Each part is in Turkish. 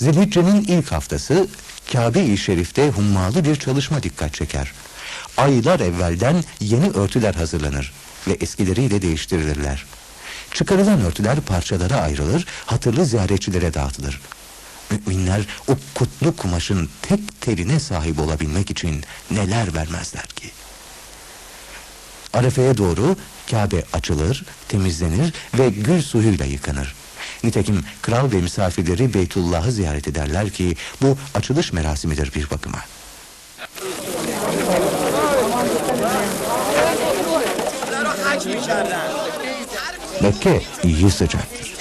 Zilhicce'nin ilk haftası Kabe-i Şerif'te hummalı bir çalışma dikkat çeker. Aylar evvelden yeni örtüler hazırlanır ve eskileriyle değiştirilirler. Çıkarılan örtüler parçalara ayrılır, hatırlı ziyaretçilere dağıtılır. Müminler o kutlu kumaşın tek teline sahip olabilmek için neler vermezler ki? Arefe'ye doğru Kabe açılır, temizlenir ve gül suyuyla yıkanır. Nitekim kral ve misafirleri Beytullah'ı ziyaret ederler ki bu açılış merasimidir bir bakıma. Mekke iyi sıcaktır.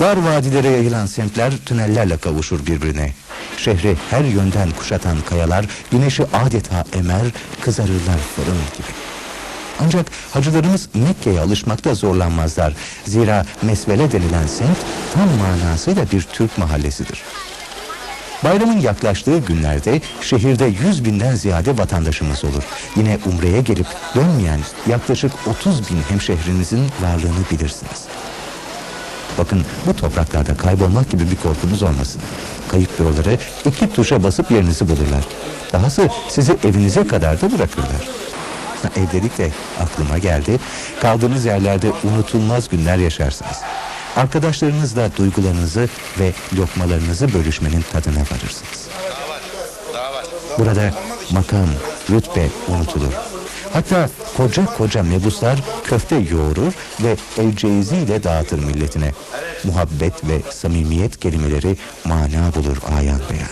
Dar vadilere yayılan semtler tünellerle kavuşur birbirine. Şehri her yönden kuşatan kayalar güneşi adeta emer, kızarırlar fırın gibi. Ancak hacılarımız Mekke'ye alışmakta zorlanmazlar. Zira Mesvele denilen semt tam manasıyla bir Türk mahallesidir. Bayramın yaklaştığı günlerde şehirde 100 binden ziyade vatandaşımız olur. Yine Umre'ye gelip dönmeyen yaklaşık 30 bin hemşehrinizin varlığını bilirsiniz. Bakın bu topraklarda kaybolmak gibi bir korkunuz olmasın. Kayıp büroları iki tuşa basıp yerinizi bulurlar. Dahası sizi evinize kadar da bırakırlar. Evlilikle aklıma geldi. Kaldığınız yerlerde unutulmaz günler yaşarsınız. Arkadaşlarınızla duygularınızı ve lokmalarınızı bölüşmenin tadına varırsınız. Burada makam, rütbe unutulur. Hatta koca koca mebuslar köfte yoğurur ve evceiziyle dağıtır milletine. Muhabbet ve samimiyet kelimeleri mana bulur ayan beyan.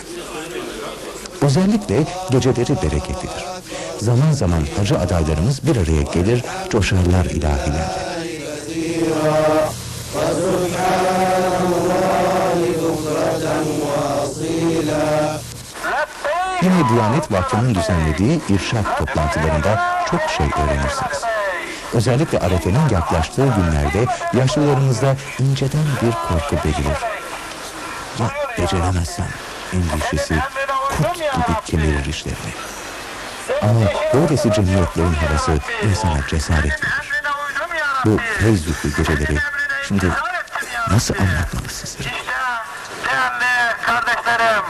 Özellikle geceleri bereketlidir. Zaman zaman hacı adaylarımız bir araya gelir, coşarlar ilahilerle. Yine Diyanet Vakfı'nın düzenlediği irşat toplantılarında çok şey öğrenirsiniz. Özellikle Arefe'nin yaklaştığı günlerde yaşlılarımızda inceden bir korku belirir. Ya beceremezsem endişesi kurt gibi kemirir işlerini. Ama böylesi cemiyetlerin havası insana cesaret verir. Bu tez yüklü geceleri şimdi nasıl anlatmalı sizlere? İşte değerli kardeşlerim,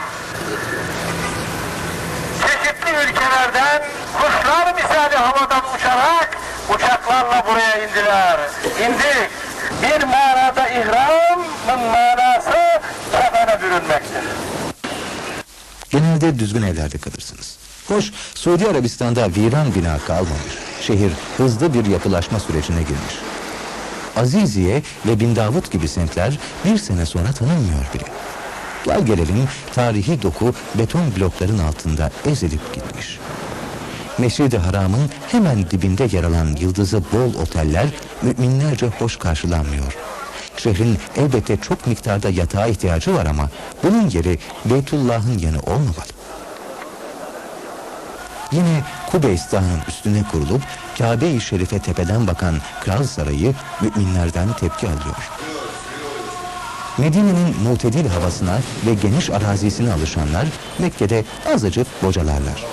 çeşitli ülkelerden kuşlar misali havadan uçarak uçaklarla buraya indiler. İndik. Bir manada ihramın manası kefene bürünmektir. Genelde düzgün evlerde kalırsınız. Hoş, Suudi Arabistan'da viran bina kalmamış. Şehir hızlı bir yapılaşma sürecine girmiş. Aziziye ve Bin Davut gibi semtler bir sene sonra tanınmıyor bile. Gel gelelim tarihi doku beton blokların altında ezilip gitmiş. Mescid-i Haram'ın hemen dibinde yer alan yıldızı bol oteller müminlerce hoş karşılanmıyor. Şehrin elbette çok miktarda yatağa ihtiyacı var ama bunun yeri Beytullah'ın yanı olmamalı. Yine Kubeys Dağı'nın üstüne kurulup Kabe-i Şerif'e tepeden bakan Kral Sarayı müminlerden tepki alıyor. Medine'nin mutedil havasına ve geniş arazisine alışanlar Mekke'de azıcık bocalarlar.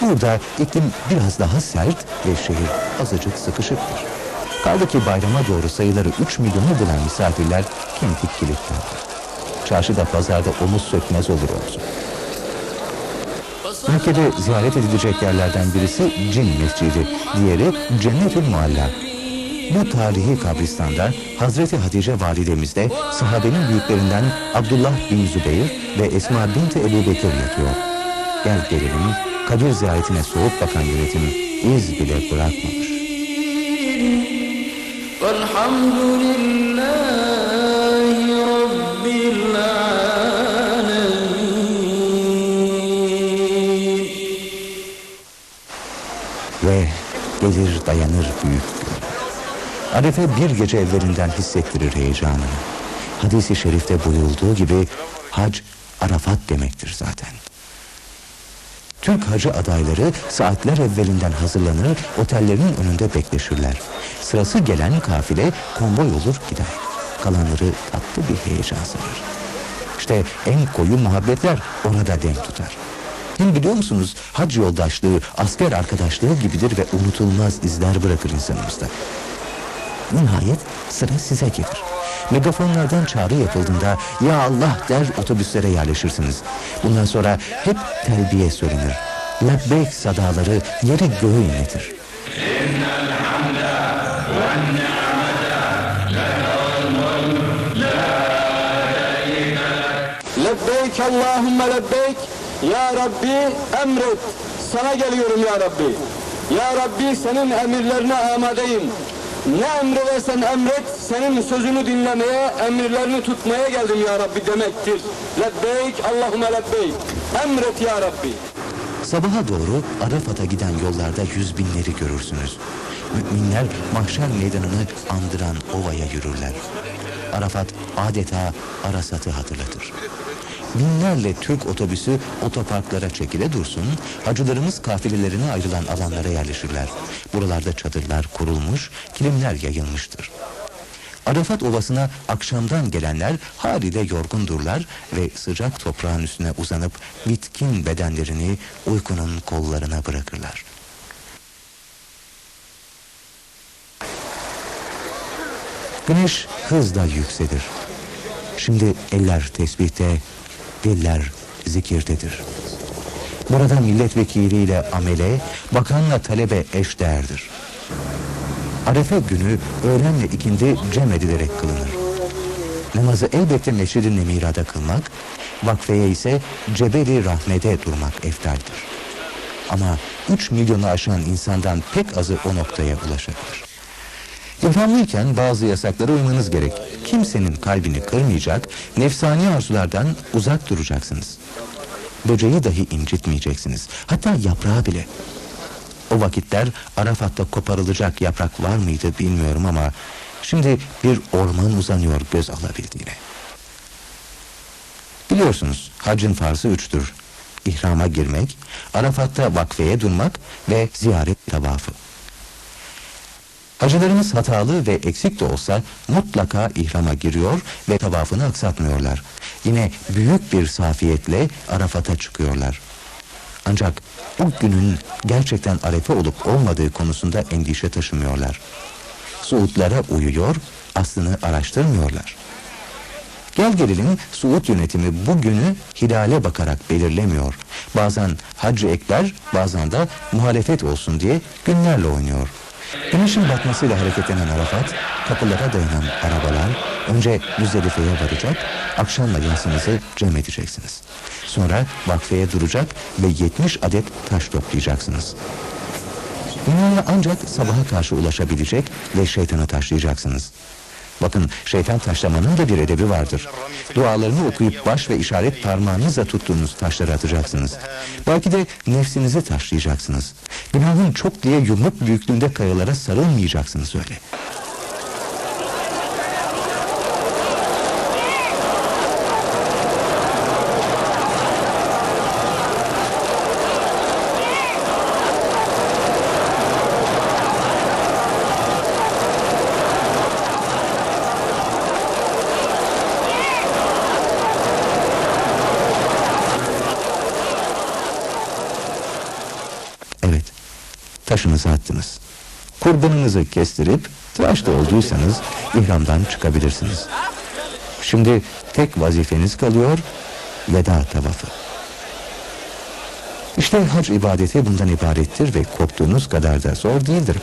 Burada iklim biraz daha sert ve şehir azıcık sıkışıktır. Kaldı ki bayrama doğru sayıları 3 milyonu bulan misafirler kentik kilitlerdir. Çarşıda pazarda omuz sökmez olur. Ülkede ziyaret edilecek yerlerden birisi Cin Mescidi, diğeri Cennetül Mualla. Bu tarihi kabristanda Hazreti Hatice validemiz de sahabenin büyüklerinden Abdullah bin Zübeyir ve Esma binti Ebu Bekir yatıyor. Gel gelelim kabir ziyaretine soğuk bakan yönetimi iz bile bırakmamış. Velhamdülillah. Dayanır büyük gün. Arefe bir gece evvelinden hissettirir heyecanını. Hadis-i şerifte buyurulduğu gibi hac Arafat demektir zaten. Türk hacı adayları saatler evvelinden hazırlanır, otellerin önünde bekleşirler. Sırası gelen kafile konvoy olur gider. Kalanları tatlı bir heyecan sarar. İşte en koyu muhabbetler orada dem tutar. Hem biliyor musunuz hac yoldaşlığı, asker arkadaşlığı gibidir ve unutulmaz izler bırakır insanımızda. Nihayet sıra size gelir. Megafonlardan çağrı yapıldığında ya Allah der otobüslere yerleşirsiniz. Bundan sonra hep telbiye söylenir. Lebbeyk sadaları yeri göğü inletir. Lebbeyk Allahümme lebbeyk. Ya Rabbi emret. Sana geliyorum ya Rabbi. Ya Rabbi senin emirlerine amadeyim. Ne emredersen emret, senin sözünü dinlemeye, emirlerini tutmaya geldim ya Rabbi demektir. Lebbeyk Allahümme lebbeyk. Emret ya Rabbi. Sabaha doğru Arafat'a giden yollarda yüz binleri görürsünüz. Müminler mahşer meydanını andıran ovaya yürürler. Arafat adeta Arasat'ı hatırlatır. Binlerle Türk otobüsü otoparklara çekile dursun, hacılarımız kafilelerine ayrılan alanlara yerleşirler. Buralarda çadırlar kurulmuş, kilimler yayılmıştır. Arafat Ovası'na akşamdan gelenler halide yorgundurlar ve sıcak toprağın üstüne uzanıp bitkin bedenlerini uykunun kollarına bırakırlar. Güneş hızla yükselir. Şimdi eller tesbihte, diller zikirdedir. Burada milletvekiliyle amele, bakanla talebe eşdeğerdir. Arefe günü öğlenle ikindi cem edilerek kılınır. Namazı elbette Mescid-i Nemira'da kılmak, vakfeye ise Cebeli Rahmet'e durmak eftaldir. Ama 3 milyonu aşan insandan pek azı o noktaya ulaşabilir. İhramlıyken bazı yasaklara uymanız gerek. Kimsenin kalbini kırmayacak, nefsani arzulardan uzak duracaksınız. Böceği dahi incitmeyeceksiniz. Hatta yaprağı bile. O vakitler Arafat'ta koparılacak yaprak var mıydı bilmiyorum ama şimdi bir orman uzanıyor göz alabildiğine. Biliyorsunuz hacın farzı üçtür. İhrama girmek, Arafat'ta vakfeye durmak ve ziyaret tavafı. Hacılarımız hatalı ve eksik de olsa mutlaka ihrama giriyor ve tavafını aksatmıyorlar. Yine büyük bir safiyetle Arafat'a çıkıyorlar. Ancak o günün gerçekten arefe olup olmadığı konusunda endişe taşımıyorlar. Suudlara uyuyor, aslını araştırmıyorlar. Gel gelelim Suud yönetimi bu günü hilale bakarak belirlemiyor. Bazen Hacı Ekber, bazen de muhalefet olsun diye günlerle oynuyor. Güneşin batmasıyla hareketlenen Arafat, kapılara dayanan arabalar önce Müzdelife'ye varacak, akşamla yansınızı cem edeceksiniz. Sonra vakfeye duracak ve 70 adet taş toplayacaksınız. Dünyaya ancak sabaha karşı ulaşabilecek ve şeytanı taşlayacaksınız. Bakın şeytan taşlamanın da bir edebi vardır. Dualarını okuyup baş ve işaret parmağınızla tuttuğunuz taşları atacaksınız. Belki de nefsinizi taşlayacaksınız. Günahın çok diye yumruk büyüklüğünde kayalara sarılmayacaksınız öyle. Taşınızı attınız. Kurbanınızı kestirip tıraşta olduysanız ihramdan çıkabilirsiniz. Şimdi tek vazifeniz kalıyor, veda tavafı. İşte hac ibadeti bundan ibarettir ve korktuğunuz kadar da zor değildir.